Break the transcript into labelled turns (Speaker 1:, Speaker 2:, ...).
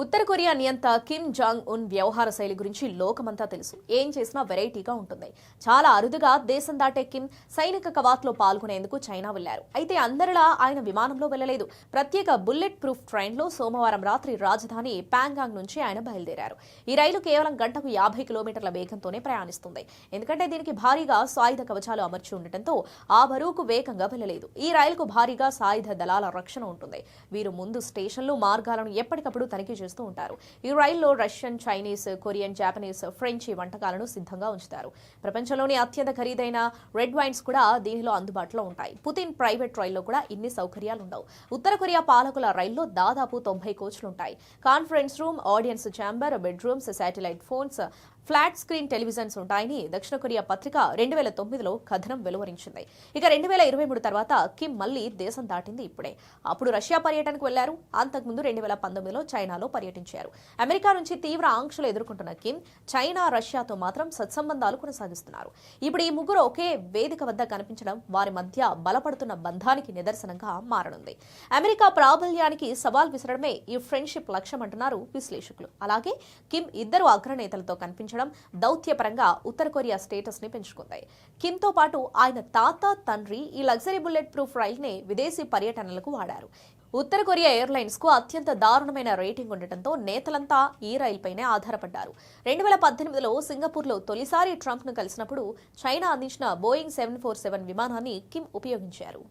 Speaker 1: ఉత్తర Korea నియంత Kim Jong Un వ్యవహార శైలి గురించి లోకమంతా తెలుసు. ఏం చేసినా వెరైటీగా ఉంటుంది. చాలా అరుదుగా దేశం దాటే కిమ్ సైనిక కవాత్లో పాల్గొనేందుకు చైనా వెళ్ళారు అయితే అందరిలా ఆయన విమానంలో వెళ్ళలేదు ప్రత్యేక బుల్లెట్ ప్రూఫ్ ట్రైన్లో సోమవారం రాత్రి రాజధాని ప్యాంగాంగ్ నుంచి ఆయన బయలుదేరారు. ఈ రైలు కేవలం గంటకు యాభై కిలోమీటర్ల వేగంతోనే ప్రయాణిస్తుంది. ఎందుకంటే దీనికి భారీగా సాయుధ కవచాలు అమర్చి ఉండటంతో ఆ బరువుకు వేగంగా వెళ్ళలేదు ఈ రైలుకు భారీగా సాయుధ దళాల రక్షణ ఉంటుంది. వీరు ముందు స్టేషన్లు మార్గాలను ఎప్పటికప్పుడు తనిఖీ చేస్తూ ఉంటారు. ఈ రైల్లో Russian Chinese Korean Japanese French వంటకాలను సిద్ధంగా ఉంచుతారు. ప్రపంచంలోని అత్యంత ఖరీదైన రెడ్ వైన్స్ కూడా దీనిలో అందుబాటులో ఉంటాయి. పుతిన్ ప్రైవేట్ రైల్లో కూడా ఇన్ని సౌకర్యాలు ఉండవు. ఉత్తర కొరియా పాలకుల రైల్లో దాదాపు తొంభై కోచ్లు ఉంటాయి. Conference room audience chamber bedrooms satellite phones flat screen televisions ఉంటాయని దక్షిణ కొరియా పత్రిక రెండు వేల తొమ్మిదిలో కథనం వెలువరించింది. ఇక రెండు వేల ఇరవై మూడు తర్వాత కిమ్ మళ్ళీ దేశం దాటింది ఇప్పుడే. అప్పుడు రష్యా పర్యటనకు వెళ్ళారు. అంతకుముందు రెండు వేల పంతొమ్మిదిలో చైనాలో పర్యటించారు. అమెరికా నుంచి తీవ్ర ఆంక్షలు ఎదుర్కొంటున్న కిమ్ చైనా రష్యాతో మాత్రం సత్సంబంధాలు కొనసాగిస్తున్నారు. ఇప్పుడు ఈ ముగ్గురు ఒకే వేదిక వద్ద కనిపించడం వారి మధ్య బలపడుతున్న బంధానికి నిదర్శనంగా మారనుంది. అమెరికా ప్రాబల్యానికి సవాల్ విసరడమే ఈ ఫ్రెండ్షిప్ లక్ష్యం అంటున్నారు విశ్లేషకులు. అలాగే కిమ్ ఇద్దరు అగ్రనేతలతో కనిపించడం దౌత్యపరంగా ఉత్తర కొరియా స్టేటస్ని పెంచుకుంది. కిమ్తో పాటు ఆయన తాత తండ్రి ఈ లగ్జరీ బుల్లెట్ ప్రూఫ్ రైల్ని విదేశీ పర్యటనలకు వాడారు. ఉత్తర కొరియా ఎయిర్లైన్స్కు అత్యంత దారుణమైన రేటింగ్ ఉండటంతో నేతలంతా ఈ రైలుపైనే ఆధారపడ్డారు. రెండు వేల పద్దెనిమిదిలో సింగపూర్లో తొలిసారి ట్రంప్ను కలిసినప్పుడు చైనా అందించిన బోయింగ్ సెవెన్ ఫోర్ సెవెన్ విమానాన్ని కిమ్ ఉపయోగించారు.